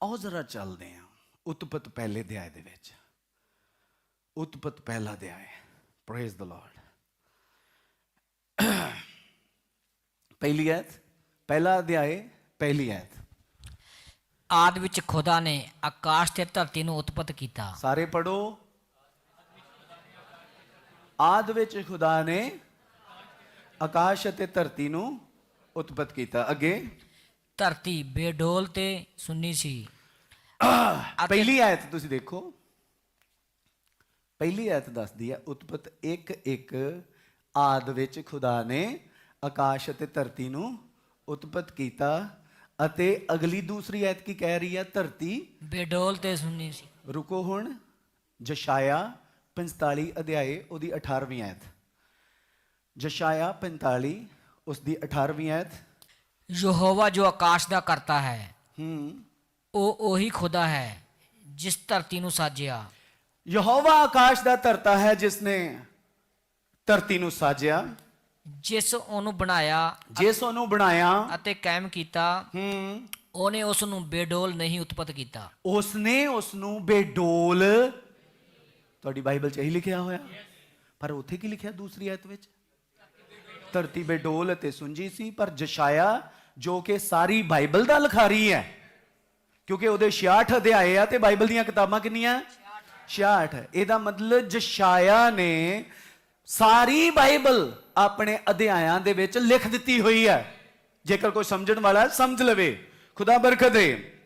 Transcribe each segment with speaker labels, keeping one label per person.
Speaker 1: ਆਓ ਜ਼ਰਾ ਚੱਲਦੇ ਹਾਂ ਉਤਪਤ ਪਹਿਲੇ ਅਧਿਆਇ ਦੇ ਵਿੱਚ। ਉਤਪਤ ਪਹਿਲਾ ਅਧਿਆਇ ਪ੍ਰੇਜ਼ ਦ ਲਾਰਡ ਪਹਿਲੀ ਐਤ ਪਹਿਲਾ ਅਧਿਆਇ ਪਹਿਲੀ ਐਤ
Speaker 2: ਆਦ ਵਿੱਚ ਖੁਦਾ ਨੇ ਆਕਾਸ਼ ਤੇ ਧਰਤੀ ਨੂੰ ਉਤਪਤ ਕੀਤਾ।
Speaker 1: ਸਾਰੇ ਪੜੋ ਆਦ ਵਿੱਚ ਖੁਦਾ ਨੇ ਆਕਾਸ਼ ਅਤੇ ਧਰਤੀ ਨੂੰ ਉਤਪਤ ਕੀਤਾ। ਅੱਗੇ।
Speaker 2: ਧਰਤੀ ਬੇਡੋਲ ਤੇ ਸੁੰਨੀ ਸੀ।
Speaker 1: ਪਹਿਲੀ ਆਇਤ ਤੁਸੀਂ ਦੇਖੋ। ਪਹਿਲੀ ਆਇਤ ਦੱਸਦੀ ਹੈ ਉਤਪਤ 1 1 ਆਦ ਵਿੱਚ ਖੁਦਾ ਨੇ ਆਕਾਸ਼ ਅਤੇ ਧਰਤੀ ਨੂੰ ਉਤਪਤ ਕੀਤਾ ਅਤੇ ਅਗਲੀ ਦੂਸਰੀ ਆਇਤ ਕੀ ਕਹਿ ਰਹੀ ਹੈ? ਧਰਤੀ
Speaker 2: ਬੇਡੋਲ ਤੇ ਸੁੰਨੀ ਸੀ।
Speaker 1: ਰੁਕੋ ਹੁਣ ਜਸ਼ਾਇਆ 45 ਅਧਿਆਏ ਉਹਦੀ 18ਵੀਂ ਆਇਤ। ਜਸ਼ਾਇਆ 45 ਉਸ ਦੀ 18ਵੀਂ ਆਇਤ।
Speaker 2: ਯਹੋਵਾ ਜੋ ਆਕਾਸ਼ ਦਾ ਕਰਤਾ ਹੈ
Speaker 1: ਹੂੰ।
Speaker 2: ਉਹ ਉਹੀ ਖੁਦਾ ਹੈ ਜਿਸ ਧਰਤੀ ਨੂੰ ਸਾਜਿਆ।
Speaker 1: ਯਹੋਵਾ ਆਕਾਸ਼ ਦਾ ਧਰਤਾ ਹੈ ਜਿਸ ਨੇ ਧਰਤੀ ਨੂੰ ਸਾਜਿਆ।
Speaker 2: ਜਿਸ ਉਹਨੂੰ ਬਣਾਇਆ
Speaker 1: ਜਿਸ ਉਹਨੂੰ ਬਣਾਇਆ।
Speaker 2: ਅਤੇ ਕਾਇਮ ਕੀਤਾ
Speaker 1: ਹੂੰ।
Speaker 2: ਉਹਨੇ ਉਸ ਨੂੰ ਬੇਡੋਲ ਨਹੀਂ ਉਤਪਤ ਕੀਤਾ।
Speaker 1: ਉਸਨੇ ਉਸ ਨੂੰ ਬੇਡੋਲ ਤੁਹਾਡੀ ਬਾਈਬਲ 'ਚ ਇਹੀ ਲਿਖਿਆ ਹੋਇਆ। ਪਰ ਉੱਥੇ ਕੀ ਲਿਖਿਆ ਦੂਸਰੀ ਆਇਤ ਵਿੱਚ? ਧਰਤੀ ਬੇਡੋਲ ਅਤੇ ਸੁੰਜੀ ਸੀ ਪਰ ਜਸ਼ਾਇਆ ਜੋ ਕਿ ਸਾਰੀ ਬਾਈਬਲ ਦਾ ਲਿਖਾਰੀ ਹੈ। ਕਿਉਂਕਿ ਉਹਦੇ 66 ਅਧਿਆਏ ਆ ਤੇ ਬਾਈਬਲ ਦੀਆਂ ਕਿਤਾਬਾਂ ਕਿੰਨੀਆਂ? 66 ਇਹਦਾ ਮਤਲਬ ਜਸ਼ਾਇਆ ਨੇ ਸਾਰੀ ਬਾਈਬਲ ਆਪਣੇ ਅਧਿਆਇਆਂ ਦੇ ਵਿੱਚ ਲਿਖ ਦਿੱਤੀ ਹੋਈ ਹੈ। ਜੇਕਰ ਕੋਈ ਸਮਝਣ ਵਾਲਾ ਸਮਝ ਲਵੇ, ਖੁਦਾ ਬਰਕਤ। ਦੇ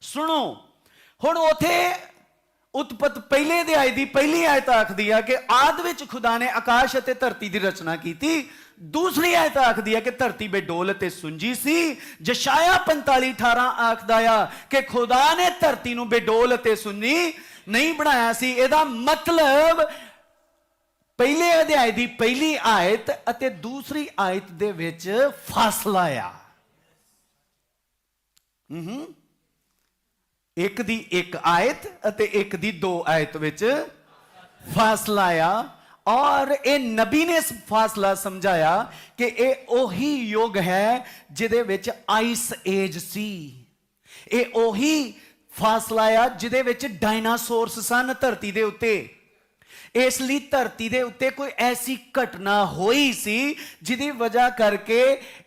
Speaker 1: ਸੁਣੋ, ਹੁਣ ਉਥੇ ਉਤਪਤ ਪਹਿਲੇ ਅਧਿਆਇ ਦੀ ਪਹਿਲੀ ਆਇਤ ਆਖਦੀ ਆ ਕਿ ਆਦ ਵਿੱਚ ਖੁਦਾ ਨੇ ਆਕਾਸ਼ ਅਤੇ ਧਰਤੀ ਦੀ ਰਚਨਾ ਕੀਤੀ। ਦੂਸਰੀ ਆਇਤ ਆਖਦੀ ਹੈ ਕਿ ਧਰਤੀ ਬੇਡੋਲ ਅਤੇ ਸੁੰਜੀ ਸੀ ਜਸ਼ਾਇਆ 45 18 ਆਖਦਾ ਆ ਕਿ ਖੁਦਾ ਨੇ ਧਰਤੀ ਨੂੰ ਬੇਡੋਲ ਅਤੇ ਸੁੰਨੀ ਨਹੀਂ ਬਣਾਇਆ ਸੀ। ਇਹਦਾ ਮਤਲਬ ਪਹਿਲੇ ਅਧਿਆਇ ਦੀ ਪਹਿਲੀ ਆਇਤ ਅਤੇ ਦੂਸਰੀ ਆਇਤ ਦੇ ਵਿੱਚ ਫਾਸਲਾ ਆ। ਹੂੰ ਇੱਕ ਦੀ ਇੱਕ ਆਇਤ ਅਤੇ ਇੱਕ ਦੀ ਦੋ ਆਇਤ ਵਿੱਚ ਫਾਸਲਾ ਆ। ਔਰ ਇਹ ਨਬੀ ਨੇ ਫਾਸਲਾ ਸਮਝਾਇਆ ਕਿ ਇਹ ਉਹੀ ਯੁੱਗ ਹੈ ਜਿਹਦੇ ਵਿੱਚ ਆਈਸ ਏਜ ਸੀ ਇਹ ਉਹੀ ਫਾਸਲਾ ਆ ਜਿਹਦੇ ਵਿੱਚ ਡਾਇਨਾਸੌਰਸ ਸਨ ਧਰਤੀ ਦੇ ਉੱਤੇ ਇਸ ਲਈ ਧਰਤੀ ਦੇ ਉੱਤੇ ਕੋਈ ਐਸੀ ਘਟਨਾ ਹੋਈ ਸੀ ਜਿਹਦੀ ਵਜ੍ਹਾ ਕਰਕੇ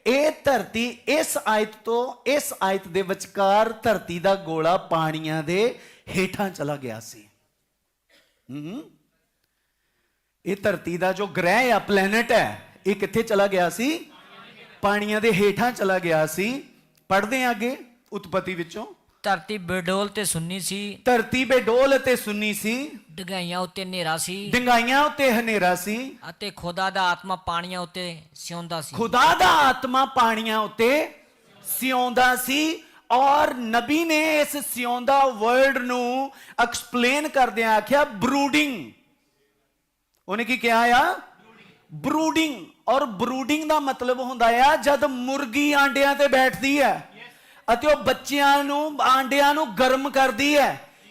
Speaker 1: ਇਹ ਧਰਤੀ ਇਸ ਆਇਤ ਤੋਂ ਇਸ ਆਇਤ ਦੇ ਵਿਚਕਾਰ ਧਰਤੀ ਦਾ ਗੋਲਾ ਪਾਣੀਆਂ ਦੇ ਹੇਠਾਂ ਚਲਾ ਗਿਆ ਸੀ ਹੂੰ ਇਹ ਧਰਤੀ ਦਾ ਜੋ ਗ੍ਰਹਿ ਆ ਪਲੈਨਟ ਹੈ ਇਹ ਕਿੱਥੇ ਚਲਾ ਗਿਆ ਸੀ? ਪਾਣੀਆਂ ਦੇ ਹੇਠਾਂ ਚਲਾ ਗਿਆ ਸੀ। ਪੜਦੇ ਆ ਅੱਗੇ ਉਤਪਤੀ ਵਿੱਚੋਂ।
Speaker 2: ਧਰਤੀ ਬੇਡੋਲ ਤੇ ਸੁੰਨੀ ਸੀ।
Speaker 1: ਧਰਤੀ ਬੇਡੋਲ ਅਤੇ ਸੁੰਨੀ ਸੀ।
Speaker 2: ਡਗਾਈਆਂ ਉੱਤੇ ਹਨੇਰਾ ਸੀ।
Speaker 1: ਡੰਗਾਈਆਂ ਉੱਤੇ ਹਨੇਰਾ ਸੀ।
Speaker 2: ਅਤੇ ਖੁਦਾ ਦਾ ਆਤਮਾ ਪਾਣੀਆਂ ਉੱਤੇ ਸਿਉਂਦਾ ਸੀ।
Speaker 1: ਖੁਦਾ ਦਾ ਆਤਮਾ ਪਾਣੀਆਂ ਉੱਤੇ ਸਿਉਂਦਾ ਸੀ ਔਰ ਨਬੀ ਨੇ ਇਸ ਸਿਉਂਦਾ ਵਰਡ ਨੂੰ ਐਕਸਪਲੇਨ ਕਰਦਿਆਂ ਆਖਿਆ ਬਰੂਡਿੰਗ ਉਹਨੇ ਕੀ ਕਿਹਾ ਆ? ਬਰੂਡਿੰਗ ਔਰ ਬਰੂਡਿੰਗ ਦਾ ਮਤਲਬ ਹੁੰਦਾ ਆ, ਜਦ ਮੁਰਗੀ ਆਂਡਿਆਂ ਤੇ ਬੈਠਦੀ ਹੈ ਅਤੇ ਉਹ ਬੱਚਿਆਂ ਨੂੰ, ਆਂਡਿਆਂ ਨੂੰ ਗਰਮ ਕਰਦੀ ਹੈ।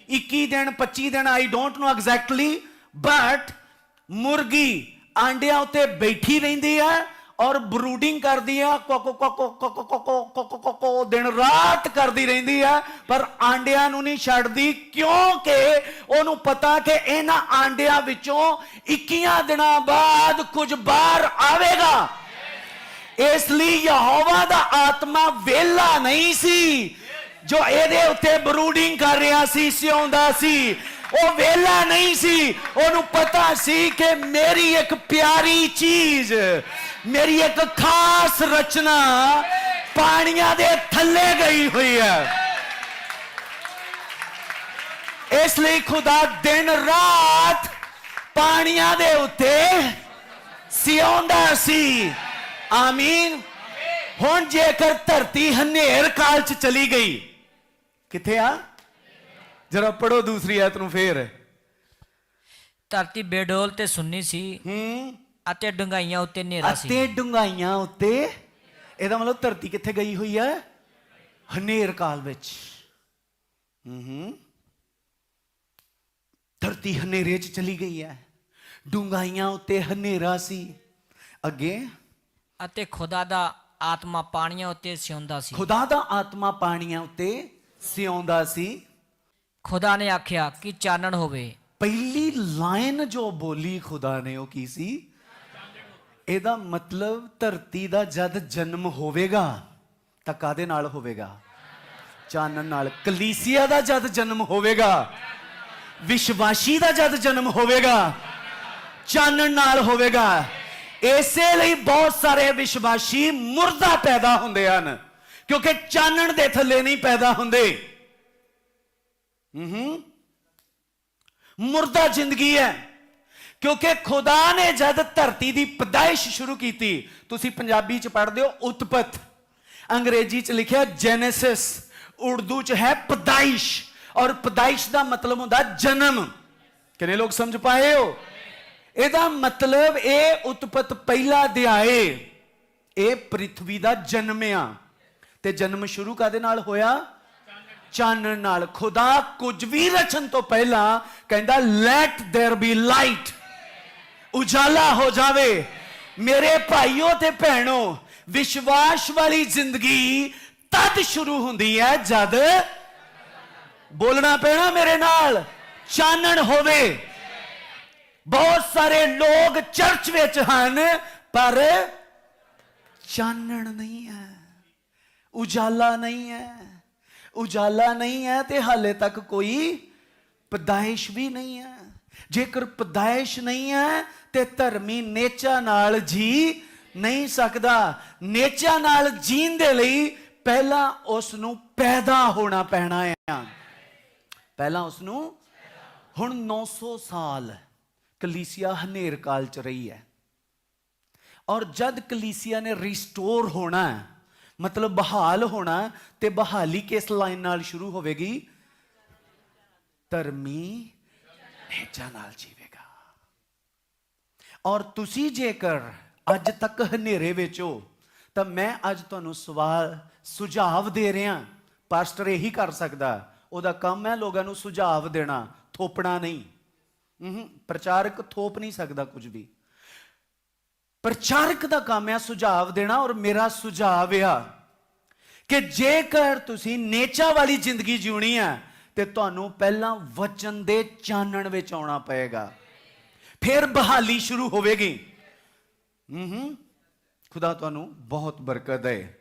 Speaker 1: 21 ਦਿਨ 25 ਦਿਨ I don't know exactly but ਮੁਰਗੀ ਆਂਡਿਆਂ ਉੱਤੇ ਬੈਠੀ ਰਹਿੰਦੀ ਹੈ ਔਰ ਬਰੂਡਿੰਗ ਕਰਦੀ ਹੈ ਕੋਕੋ ਕੋਕੋ ਕੋਕੋ ਕੋਕੋ ਕੋਕੋ ਦਿਨ ਰਾਤ ਕਰਦੀ ਰਹਿੰਦੀ ਹੈ ਪਰ ਆਂਡਿਆਂ ਨੂੰ ਨਹੀਂ ਛੱਡਦੀ ਕਿਉਂਕਿ ਉਹਨੂੰ ਪਤਾ ਕਿ ਇਹਨਾਂ ਆਂਡਿਆਂ ਵਿੱਚੋਂ 21 ਦਿਨਾਂ ਬਾਅਦ ਕੁਝ ਬਾਹਰ ਆਵੇਗਾ ਇਸ ਲਈ ਯਹੋਵਾ ਦਾ ਆਤਮਾ ਵੇਲਾ ਨਹੀਂ ਸੀ ਜੋ ਇਹਦੇ ਉੱਤੇ ਬਰੂਡਿੰਗ ਕਰ ਰਿਹਾ ਸੀ ਸਿਉਂਦਾ ਸੀ ਉਹ ਵੇਲਾ ਨਹੀਂ ਸੀ। ਉਹਨੂੰ ਪਤਾ ਸੀ ਕਿ ਮੇਰੀ ਇੱਕ ਪਿਆਰੀ ਚੀਜ਼, ਮੇਰੀ ਇੱਕ ਖਾਸ ਰਚਨਾ ਪਾਣੀਆਂ ਦੇ ਥੱਲੇ ਗਈ ਹੋਈ ਹੈ। ਇਸ ਲਈ ਖੁਦਾ ਦਿਨ ਰਾਤ ਪਾਣੀਆਂ ਦੇ ਉੱਤੇ ਸਿਉਂਦਾ ਸੀ। ਆਮੀਨ। ਹੁਣ ਜੇਕਰ ਧਰਤੀ ਹਨੇਰ ਕਾਲ ਚ ਚਲੀ ਗਈ, ਕਿੱਥੇ ਆ? ਜਰਾ ਪੜੋ ਦੂਸਰੀ ਆਇਤ ਨੂੰ ਫੇਰ।
Speaker 2: ਧਰਤੀ ਬੇਡੋਲ ਤੇ ਸੁੰਨੀ ਸੀ
Speaker 1: ਹੂੰ।
Speaker 2: ਅਤੇ ਡੰਗਾਈਆਂ ਉੱਤੇ ਹਨੇਰਾ ਸੀ।
Speaker 1: ਅਤੇ ਡੁੰਗਾਈਆਂ ਉੱਤੇ ਇਹਦਾ ਮਤਲਬ ਧਰਤੀ ਕਿੱਥੇ ਗਈ ਹੋਈ ਹੈ ਹਨੇਰ ਕਾਲ ਵਿੱਚ। ਹੂੰ ਹੂੰ ਧਰਤੀ ਹਨੇਰੇ ਚ ਚਲੀ ਗਈ ਹੈ ਡੁੰਗਾਈਆਂ ਉੱਤੇ ਹਨੇਰਾ ਸੀ। ਅੱਗੇ?
Speaker 2: ਅਤੇ ਖੁਦਾ ਦਾ ਆਤਮਾ ਪਾਣੀਆਂ ਉੱਤੇ ਸਿਉਂਦਾ ਸੀ।
Speaker 1: ਖੁਦਾ ਦਾ ਆਤਮਾ ਪਾਣੀਆਂ ਉੱਤੇ ਸਿਉਂਦਾ ਸੀ।
Speaker 2: ਖੁਦਾ ਨੇ ਆਖਿਆ ਕਿ ਚਾਨਣ ਹੋਵੇ।
Speaker 1: ਪਹਿਲੀ ਲਾਈਨ ਜੋ ਬੋਲੀ ਖੁਦਾ ਨੇ ਉਹ ਕੀ ਸੀ? ਇਹਦਾ ਮਤਲਬ ਧਰਤੀ ਦਾ ਜਦ ਜਨਮ ਹੋਵੇਗਾ ਤਾਂ ਕਾਦੇ ਨਾਲ ਹੋਵੇਗਾ? ਚਾਨਣ ਨਾਲ। ਕਲੀਸਿਆ ਦਾ ਜਦ ਜਨਮ ਹੋਵੇਗਾ, ਵਿਸ਼ਵਾਸੀ ਦਾ ਜਦ ਜਨਮ ਹੋਵੇਗਾ, ਚਾਨਣ ਨਾਲ ਹੋਵੇਗਾ। ਇਸੇ ਲਈ ਬਹੁਤ ਸਾਰੇ ਵਿਸ਼ਵਾਸੀ ਮੁਰਦਾ ਪੈਦਾ ਹੁੰਦੇ ਹਨ, ਕਿਉਂਕਿ ਚਾਨਣ ਦੇ ਥੱਲੇ ਨਹੀਂ ਪੈਦਾ ਹੁੰਦੇ। ਹੂੰ। ਮੁਰਦਾ ਜ਼ਿੰਦਗੀ ਹੈ। ਕਿਉਂਕਿ ਖੁਦਾ ਨੇ ਜਦ ਧਰਤੀ ਦੀ ਪਦਾਇਸ਼ ਸ਼ੁਰੂ ਕੀਤੀ, ਤੁਸੀਂ ਪੰਜਾਬੀ ਚ ਪੜ੍ਹਦੇ ਹੋ, ਉਤਪਤ। ਅੰਗਰੇਜ਼ੀ ਚ ਲਿਖਿਆ ਜੈਨੇਸਿਸ ਉਰਦੂ ਚ ਹੈ ਪਦਾਇਸ਼। ਔਰ ਪਦਾਇਸ਼ ਦਾ ਮਤਲਬ ਹੁੰਦਾ ਜਨਮ। ਕਿੰਨੇ ਲੋਕ ਸਮਝ ਪਾਏ ਹੋ? ਇਹਦਾ ਮਤਲਬ ਇਹ ਉਤਪਤ ਪਹਿਲਾ ਅਧਿਆਏ। ਇਹ ਪ੍ਰithvi ਦਾ ਜਨਮਿਆ ਤੇ ਜਨਮ ਸ਼ੁਰੂ ਕਾਦੇ ਨਾਲ ਹੋਇਆ? ਚਾਨਣ ਨਾਲ ਖੁਦਾ ਕੁਝ ਵੀ ਰਚਨ ਤੋਂ ਪਹਿਲਾਂ ਕਹਿੰਦਾ ਲੈਟ देयर ਬੀ ਲਾਈਟ ਉਜਾਲਾ ਹੋ ਜਾਵੇ ਮੇਰੇ ਭਾਈਓ ਤੇ ਭੈਣੋ ਵਿਸ਼ਵਾਸ ਵਾਲੀ ਜ਼ਿੰਦਗੀ ਤਦ ਸ਼ੁਰੂ ਹੁੰਦੀ ਹੈ ਜਦ ਬੋਲਣਾ ਪੈਣਾ ਮੇਰੇ ਨਾਲ ਚਾਨਣ ਹੋਵੇ ਬਹੁਤ ਸਾਰੇ ਲੋਕ ਚਰਚ ਵਿੱਚ ਹਨ ਪਰ ਚਾਨਣ ਨਹੀਂ ਹੈ ਉਜਾਲਾ ਨਹੀਂ ਹੈ ਉਜਾਲਾ ਨਹੀਂ ਹੈ ਤੇ ਹਾਲੇ ਤੱਕ ਕੋਈ ਪਦਾਇਸ਼ ਵੀ ਨਹੀਂ ਹੈ। ਜੇਕਰ ਪਦਾਇਸ਼ ਨਹੀਂ ਹੈ ਤੇ ਧਰਮੀ ਨੇਚਾ ਨਾਲ ਜੀ ਨਹੀਂ ਸਕਦਾ। ਨੇਚਾ ਨਾਲ ਜੀਣ ਦੇ ਲਈ ਪਹਿਲਾਂ ਉਸ ਨੂੰ ਪੈਦਾ ਹੋਣਾ ਪੈਣਾ ਹੈ। ਪਹਿਲਾਂ ਉਸ ਨੂੰ ਹੁਣ 900 ਸਾਲ ਕਲੀਸਿਆ ਹਨੇਰ ਕਾਲ ਚ ਰਹੀ ਹੈ। ਔਰ ਜਦ ਕਲੀਸਿਆ ਨੇ ਰਿਸਟੋਰ ਹੋਣਾ ਹੈ, ਮਤਲਬ ਬਹਾਲ ਹੋਣਾ ਹੈ, ਤੇ ਬਹਾਲੀ ਕਿਸ ਲਾਈਨ ਨਾਲ ਸ਼ੁਰੂ ਹੋਵੇਗੀ? ਧਰਮੀ ਨੇਚਾ ਨਾਲ ਜੀਵੇਗਾ। ਔਰ ਤੁਸੀਂ ਜੇਕਰ ਅੱਜ ਤੱਕ ਹਨੇਰੇ ਵਿੱਚ ਹੋ ਤਾਂ ਮੈਂ ਅੱਜ ਤੁਹਾਨੂੰ ਸਵਾਲ ਸੁਝਾਵ ਦੇ ਰਿਹਾ। ਪਾਸਟਰ ਇਹੀ ਕਰ ਸਕਦਾ। ਉਹਦਾ ਕੰਮ ਹੈ ਲੋਕਾਂ ਨੂੰ ਸੁਝਾਵ ਦੇਣਾ ਥੋਪਣਾ ਨਹੀਂ। ਪ੍ਰਚਾਰਕ ਥੋਪ ਨਹੀਂ ਸਕਦਾ ਕੁਝ ਵੀ। ਪ੍ਰਚਾਰਕ ਦਾ ਕੰਮ ਹੈ ਸੁਝਾਵ ਦੇਣਾ ਔਰ ਮੇਰਾ ਸੁਝਾਵ ਆ ਕਿ ਜੇਕਰ ਤੁਸੀਂ ਨੇਚਾ ਵਾਲੀ ਜ਼ਿੰਦਗੀ ਜਿਉਣੀ ਹੈ ਤੇ ਤੁਹਾਨੂੰ ਪਹਿਲਾਂ ਵਚਨ ਦੇ ਚਾਨਣ ਵਿੱਚ ਆਉਣਾ ਪਏਗਾ। ਫਿਰ ਬਹਾਲੀ ਸ਼ੁਰੂ ਹੋਵੇਗੀ। ਹੂੰ ਹੂੰ ਖੁਦਾ ਤੁਹਾਨੂੰ ਬਹੁਤ ਬਰਕਤ ਦੇ।